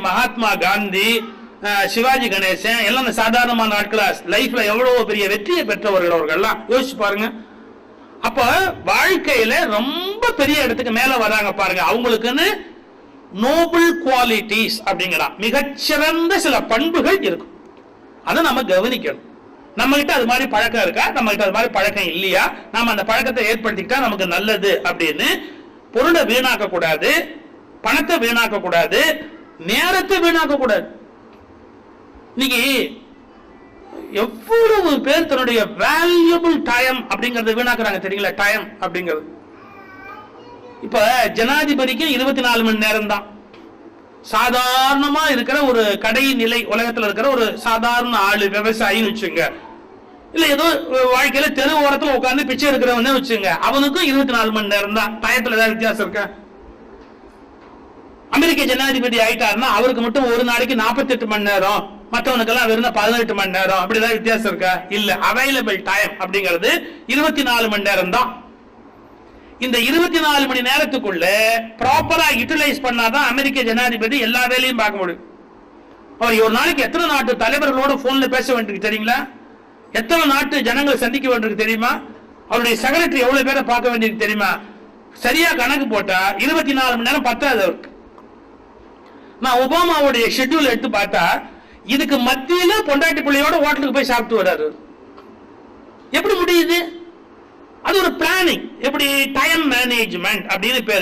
மகாத்மா காந்தி அஹ், சிவாஜி கணேசன் எல்லாம் இந்த சாதாரணமான ஆட்களா லைஃப்ல எவ்வளவு பெரிய வெற்றியை பெற்றவர்கள் அவர்கள்லாம். யோசிச்சு பாருங்க. அப்ப வாழ்க்கையில ரொம்ப பெரிய இடத்துக்கு மேல வராங்க பாருங்க. அவங்களுக்குன்னு நோபல் குவாலிட்டிஸ் அப்படிங்கிறான். மிகச்சிறந்த சில பண்புகள் இருக்கும். அதை நம்ம கவனிக்கணும். நம்ம கிட்ட அது மாதிரி பழக்கம் இருக்கா? நம்ம கிட்ட அது மாதிரி பழக்கம் இல்லையா? நாம அந்த பழக்கத்தை ஏற்படுத்திக்கிட்டா நமக்கு நல்லது அப்படின்னு பொருளை வீணாக்க கூடாது பணத்தை வீணாக்க கூடாது நேரத்தை வீணாக்க கூடாது. இன்னைக்கு எவ்வளவு பேர் தன்னுடைய வேல்யூபிள் டைம் அப்படிங்கறத வீணாக்குறாங்க தெரியுங்களா? டைம் அப்படிங்கிறது. இப்ப ஜனாதிபதிக்கு இருபத்தி நாலு மணி நேரம் தான் சாதாரணமா இருக்கிற ஒரு கடை நிலை உலகத்துல இருக்கிற ஒரு சாதாரண ஆளு விவசாயின்னு வச்சுங்க இல்ல ஏதோ வாழ்க்கையில தெரு ஓரத்துல உட்காந்து பிச்சை இருக்கிறவனே வச்சுங்க அவனுக்கும் இருபத்தி நாலு மணி நேரம் தான் டயத்துல ஏதாவது வித்தியாசம் இருக்கா? அமெரிக்க ஜனாதிபதி ஆயிட்டாருன்னா அவருக்கு மட்டும் ஒரு நாளைக்கு 48 மணி நேரம். மற்றவனுக்கெல்லாம் வெறும் பதினெட்டு மணி நேரம். அப்படி வித்தியாசம் இருக்கா? இல்ல அவைலபிள் டைம் அப்படிங்கிறது இருபத்தி நாலு மணி நேரம் தான் இந்த இருபத்தி நாலு மணி நேரத்துக்குள்ள ப்ராப்பரா யூட்டிலைஸ் பண்ணாதான் அமெரிக்க ஜனாதிபதி எல்லா வேலையும் பார்க்க முடியும். அவர் ஒரு நாளைக்கு எத்தனை நாட்டு தலைவர்களோட போன்ல பேச வேண்டியிருக்கு தெரியுங்களா? எத்தனை நாட்டு ஜனங்களை சந்திக்க வேண்டியிருக்கு தெரியுமா? அவருடைய செக்ரட்டரி எவ்வளவு பேரை பார்க்க வேண்டியிருக்கு தெரியுமா? சரியா கணக்கு போட்டா இருபத்தி நாலு மணி நேரம் பத்தாது அவருக்கு. நான் ஒபாமாவுடைய ஷெட்யூல் எடுத்து பார்த்தா இதுக்கு மத்தியில பொண்டாட்டி பிள்ளையோட ஹோட்டலுக்கு போய் சாப்பிட்டு வர்றாரு. எப்படி முடியுது? அது ஒரு பிளானிங் எப்படி? டைம் மேனேஜ்மெண்ட் அப்படின்னு பேரு.